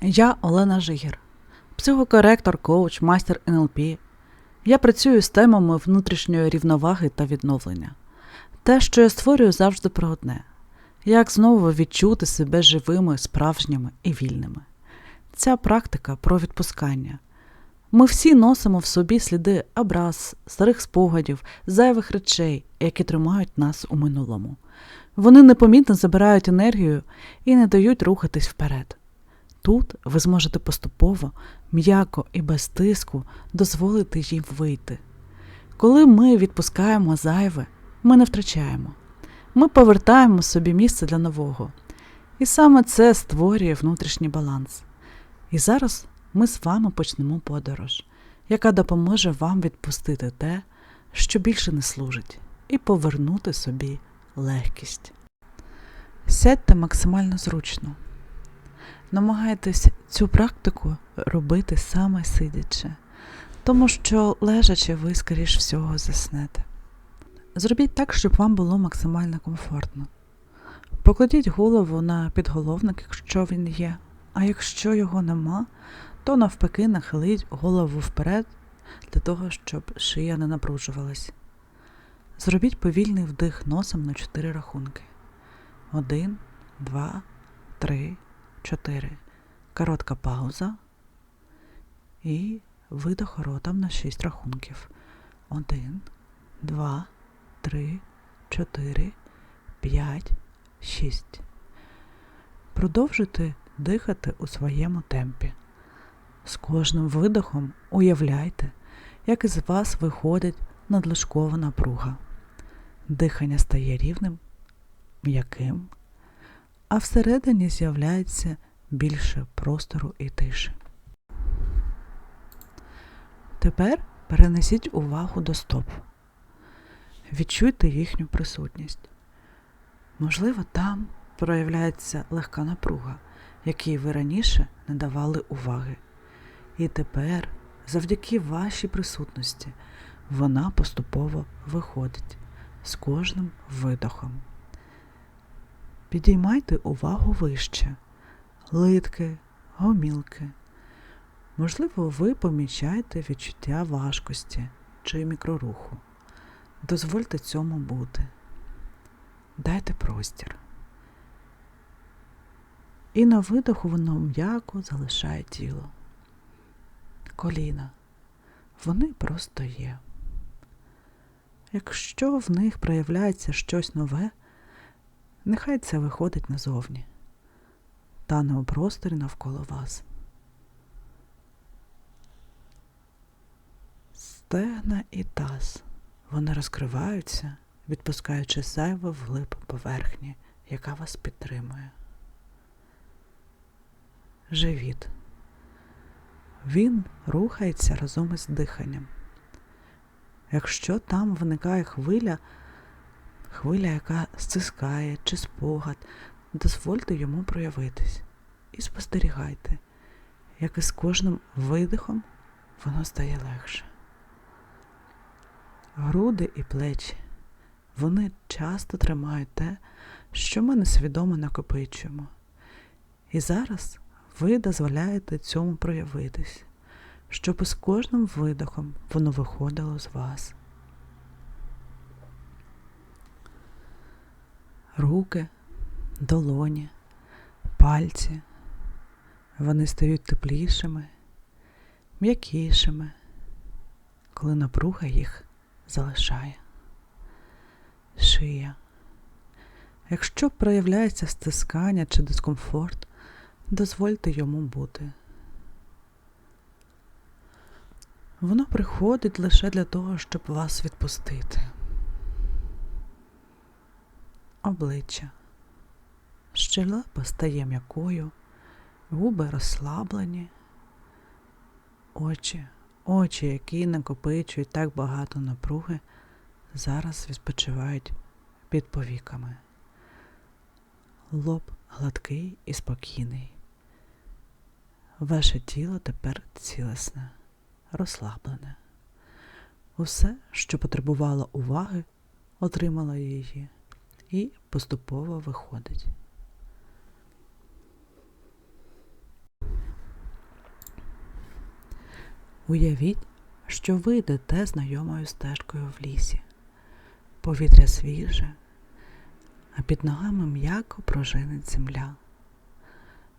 Я Олена Жигір, психокоректор, коуч, майстер НЛП. Я працюю з темами внутрішньої рівноваги та відновлення. Те, що я створюю, завжди про одне: як знову відчути себе живими, справжніми і вільними. Ця практика про відпускання. Ми всі носимо в собі сліди образ, старих спогадів, зайвих речей, які тримають нас у минулому. Вони непомітно забирають енергію і не дають рухатись вперед. Тут ви зможете поступово, м'яко і без тиску дозволити їм вийти. Коли ми відпускаємо зайве, ми не втрачаємо. Ми повертаємо собі місце для нового. І саме це створює внутрішній баланс. І зараз ми з вами почнемо подорож, яка допоможе вам відпустити те, що більше не служить, і повернути собі легкість. Сядьте максимально зручно. Намагайтесь цю практику робити саме сидячи, тому що лежачи ви, скоріш всього, заснете. Зробіть так, щоб вам було максимально комфортно. Покладіть голову на підголовник, якщо він є, а якщо його нема, то навпаки нахиліть голову вперед для того, щоб шия не напружувалась. Зробіть повільний вдих носом на 4 рахунки. 1, 2, 3, 4. Коротка пауза. І видох ротом на 6 рахунків. 1, 2, 3, 4, 5, 6. Продовжуйте дихати у своєму темпі. З кожним видохом уявляйте, як із вас виходить надлишкова напруга. Дихання стає рівним, м'яким, а всередині з'являється більше простору і тиші. Тепер перенесіть увагу до стоп. Відчуйте їхню присутність. Можливо, там проявляється легка напруга, якій ви раніше не давали уваги. І тепер, завдяки вашій присутності, вона поступово виходить з кожним видохом. Підіймайте увагу вище, литки, гомілки. Можливо, ви помічаєте відчуття важкості чи мікроруху. Дозвольте цьому бути. Дайте простір. І на видоху воно м'яко залишає тіло. Коліна. Вони просто є. Якщо в них проявляється щось нове, нехай це виходить назовні, тане у просторі навколо вас. Стегна і таз. Вони розкриваються, відпускаючи зайве вглиб поверхні, яка вас підтримує. Живіт. Він рухається разом із диханням. Якщо там виникає хвиля, хвиля, яка стискає чи спогад, дозвольте йому проявитись і спостерігайте, як із кожним видихом воно стає легше. Груди і плечі, вони часто тримають те, що ми несвідомо накопичуємо. І зараз ви дозволяєте цьому проявитись щоб із кожним видохом воно виходило з вас. Руки, долоні, пальці, вони стають теплішими, м'якішими, коли напруга їх залишає. Шия. Якщо проявляється стискання чи дискомфорт, дозвольте йому бути. Воно приходить лише для того, щоб вас відпустити. Обличчя. Щелепа стає м'якою, губи розслаблені, очі, очі, які накопичують так багато напруги, зараз відпочивають під повіками. Лоб гладкий і спокійний. Ваше тіло тепер цілесне розслаблене. Усе, що потребувало уваги, отримало її і поступово виходить. Уявіть, що ви йдете знайомою стежкою в лісі. Повітря свіже, а під ногами м'яко пружинить земля.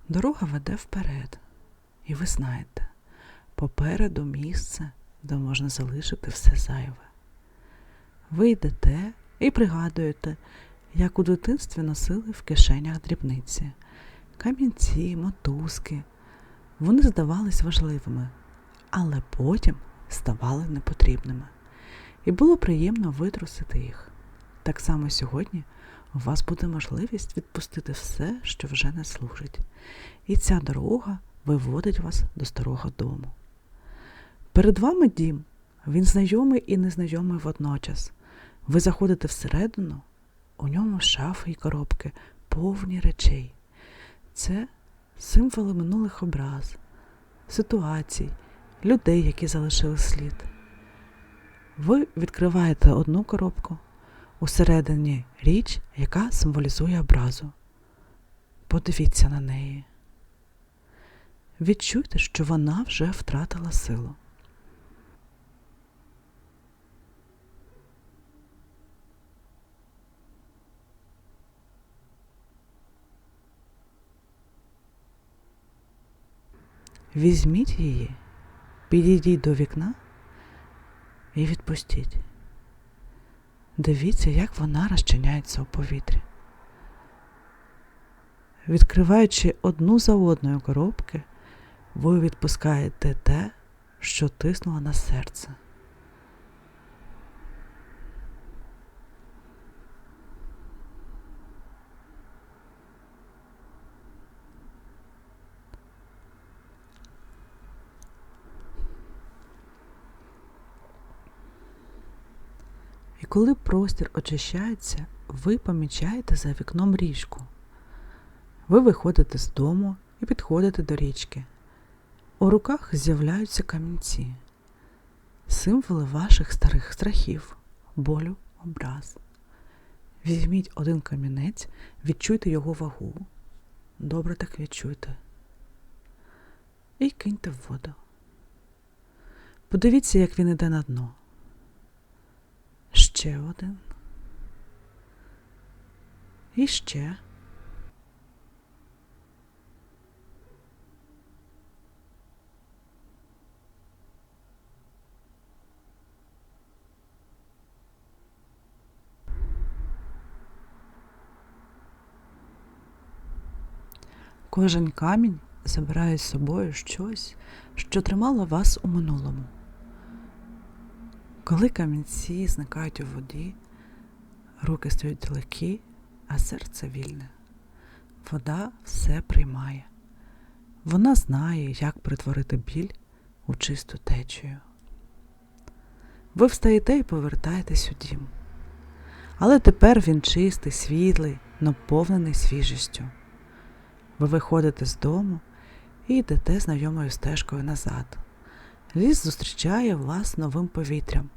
Дорога веде вперед, і ви знаєте, попереду місце, де можна залишити все зайве. Ви йдете і пригадуєте, як у дитинстві носили в кишенях дрібниці, камінці, мотузки. Вони здавались важливими, але потім ставали непотрібними. І було приємно витрусити їх. Так само сьогодні у вас буде можливість відпустити все, що вже не служить. І ця дорога виводить вас до старого дому. Перед вами дім, він знайомий і незнайомий водночас. Ви заходите всередину, у ньому шафи й коробки, повні речей. Це символи минулих образ, ситуацій, людей, які залишили слід. Ви відкриваєте одну коробку, усередині річ, яка символізує образу. Подивіться на неї. Відчуйте, що вона вже втратила силу. Візьміть її, підійдіть до вікна і відпустіть. Дивіться, як вона розчиняється у повітрі. Відкриваючи одну за одною коробки, ви відпускаєте те, що тиснуло на серце. Коли простір очищається, ви помічаєте за вікном річку. Ви виходите з дому і підходите до річки. У руках з'являються камінці, символи ваших старих страхів, болю, образ. Візьміть один камінець, відчуйте його вагу. Добре так відчуйте. І киньте в воду. Подивіться, як він іде на дно. Ще один. І ще. Кожен камінь забирає з собою щось, що тримало вас у минулому. Коли камінці зникають у воді, руки стають легкі, а серце вільне. Вода все приймає. Вона знає, як перетворити біль у чисту течію. Ви встаєте і повертаєтесь у дім. Але тепер він чистий, світлий, наповнений свіжістю. Ви виходите з дому і йдете знайомою стежкою назад. Ліс зустрічає вас новим повітрям,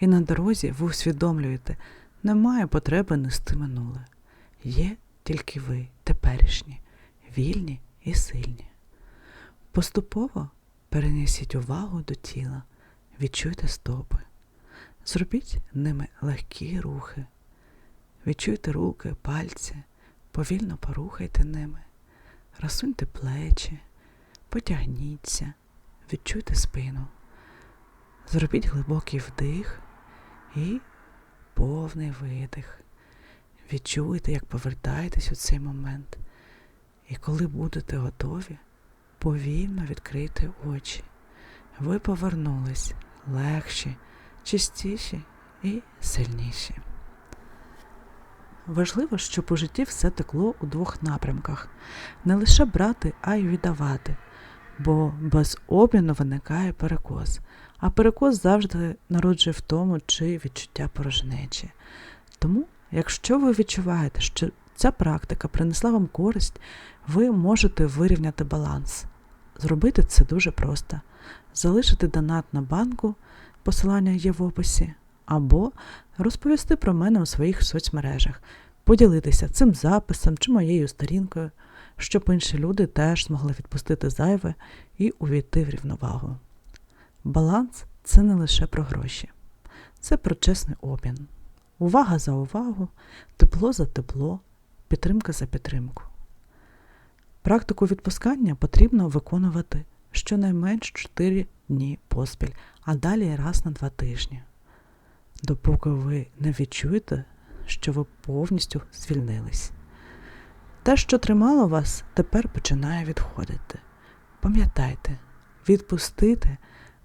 і на дорозі ви усвідомлюєте, немає потреби нести минуле. Є тільки ви, теперішні, вільні і сильні. Поступово перенесіть увагу до тіла, відчуйте стопи, зробіть ними легкі рухи, відчуйте руки, пальці, повільно порухайте ними, розсуньте плечі, потягніться, відчуйте спину, зробіть глибокий вдих і повний видих. Відчуйте, як повертаєтесь у цей момент. І коли будете готові, повільно відкрийте очі. Ви повернулись легші, чистіші і сильніші. Важливо, щоб у житті все текло у двох напрямках не лише брати, а й віддавати, бо без обміну виникає перекос, а перекос завжди народжує в тому чи відчуття порожнечі. Тому, якщо ви відчуваєте, що ця практика принесла вам користь, ви можете вирівняти баланс. Зробити це дуже просто: залишити донат на банку, посилання є в описі, або розповісти про мене у своїх соцмережах, поділитися цим записом чи моєю сторінкою, щоб інші люди теж змогли відпустити зайве і увійти в рівновагу. Баланс це не лише про гроші, це про чесний обмін. Увага за увагу, тепло за тепло, підтримка за підтримку. Практику відпускання потрібно виконувати щонайменш 4 дні поспіль, а далі раз на 2 тижні, допоки ви не відчуєте, що ви повністю звільнились. Те, що тримало вас, тепер починає відходити. Пам'ятайте, відпустити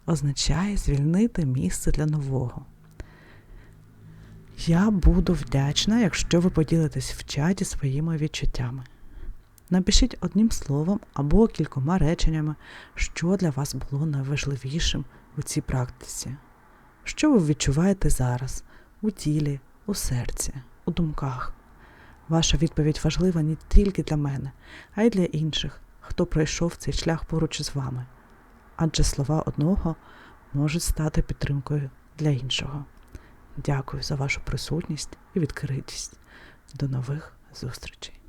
означає звільнити місце для нового. Я буду вдячна, якщо ви поділитесь в чаті своїми відчуттями. Напишіть одним словом або кількома реченнями, що для вас було найважливішим у цій практиці. Що ви відчуваєте зараз у тілі, у серці, у думках. Ваша відповідь важлива не тільки для мене, а й для інших, хто пройшов цей шлях поруч з вами. Адже слова одного можуть стати підтримкою для іншого. Дякую за вашу присутність і відкритість. До нових зустрічей!